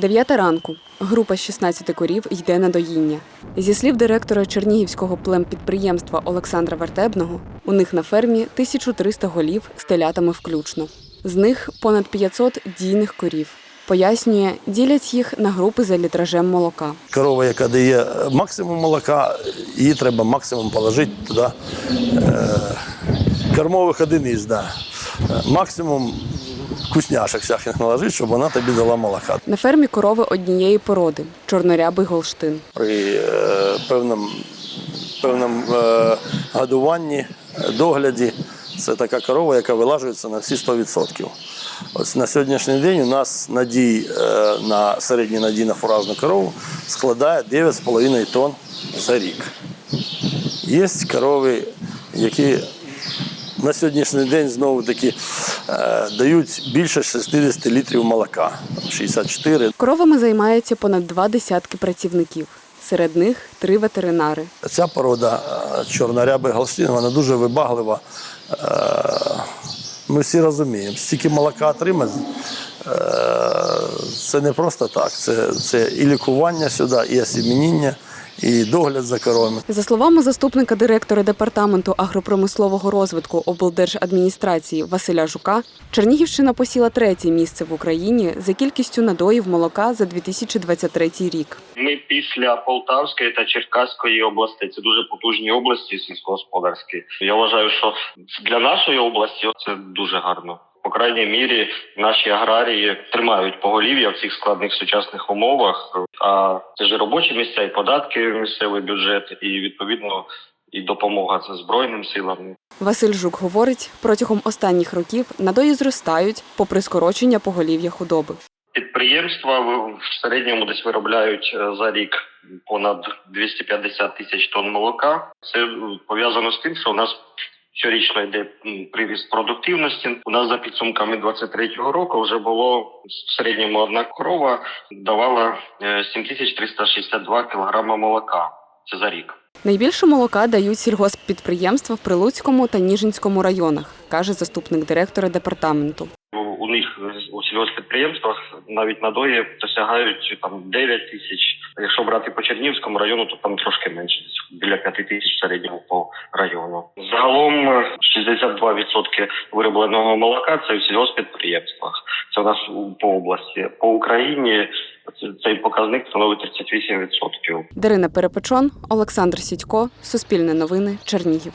Дев'ята ранку. Група з 16 корів йде на доїння. Зі слів директора Чернігівського племпідприємства Олександра Вертебного, у них на фермі 1300 голів з телятами включно. З них понад 500 дійних корів. Пояснює, ділять їх на групи за літражем молока. Корова, яка дає максимум молока, її треба максимум положити туди е, кормових одиниць. Да. Максимум вкусняшок всяких наложити, щоб вона тобі дала молока. На фермі корови однієї породи чорнорябий голштин. При е, певному, певному е, годуванні, догляді це така корова, яка вилажується на всі 100%. Ось на сьогоднішній день у нас надій е, на середній надій на фуражну корову складає 9,5 тонн за рік. Є корови, які на сьогоднішній день знову таки е, дають більше 60 літрів молока, 64. Коровами займається понад два десятки працівників. Серед них три ветеринари. Ця порода е, чорнорябий галштин, вона дуже вибаглива. Е, Ми всі розуміємо, стільки молока отримати, це не просто так. Це, це і лікування сюди, і осімініння, і догляд за коровами. За словами заступника директора департаменту агропромислового розвитку облдержадміністрації Василя Жука, Чернігівщина посіла третє місце в Україні за кількістю надоїв молока за 2023 рік. Ми після Полтавської та Черкаської областей це дуже потужні області сільськогосподарські. Я вважаю, що для нашої області це дуже гарно. По крайній мірі, наші аграрії тримають поголів'я в цих складних сучасних умовах. А це ж робочі місця, і податки, місцевий бюджет, і відповідно і допомога збройним силам. Василь Жук говорить, протягом останніх років надої зростають, попри скорочення поголів'я худоби. Підприємства в середньому десь виробляють е, за рік понад 250 тисяч тонн молока. Це пов'язано з тим, що у нас щорічно йде приріст продуктивності. У нас за підсумками 23-го року вже було в середньому одна корова давала е, 7362 кілограма молока. Це за рік. Найбільше молока дають сільгосппідприємства в Прилуцькому та Ніжинському районах, каже заступник директора департаменту. У- них у сільгоспідприємствах навіть надої досягають там 9 тисяч. Якщо брати по Чернівському району, то там трошки менше, біля 5 тисяч середнього по району. Загалом е, 62% виробленого молока це в сільгоспідприємствах. Це у нас по області. По Україні цей показник становить 38%. Дарина Перепечон, Олександр Сідько, Суспільне новини, Чернігів.